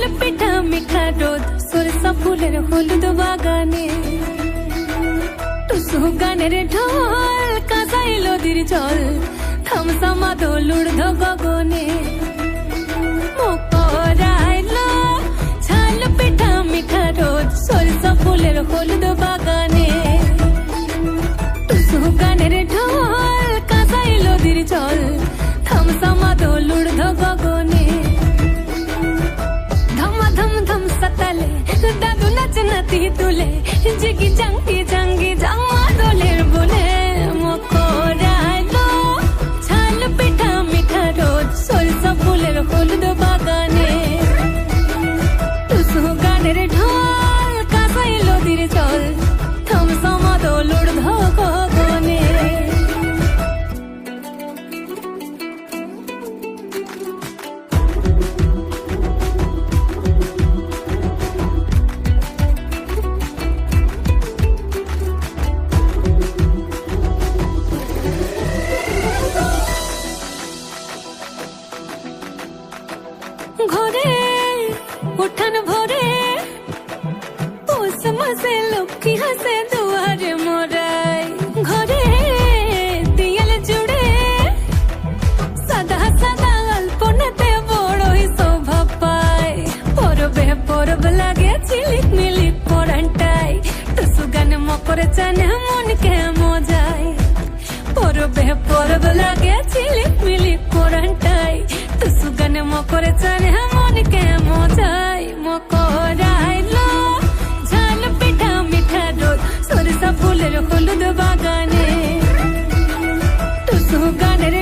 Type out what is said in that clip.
ছাল পিঠা মিঠা রোদ, সরষা ফুলের হলুদ বাগানে। টুসু গানের ঢোল কাঁসাই লদির জল থামসামা দোলুর্ধ গগনে। মকরালো ঝাল পিঠা মিঠা রোদ, সরষা ফুলের হলুদ करती तुले जिगी जंग ঘরে, উঠান ভরে পৌষ মাসে লক্ষ্মী হাসে দুয়ারে মোরাই ঘরে দিয়াল জুড়ে, সাদা সাদা অল্পনাতে বড়ই শোভা পরবে, পরব লাগে চিলিক মিলিক পরান্টাই। গানে চানে চিলিক করে চলে মনকে মোজাই মকরাইল ঝাল পিঠা, মিঠা রোদ সরষা ফুলের হলুদ বাগানে। টুসু গানের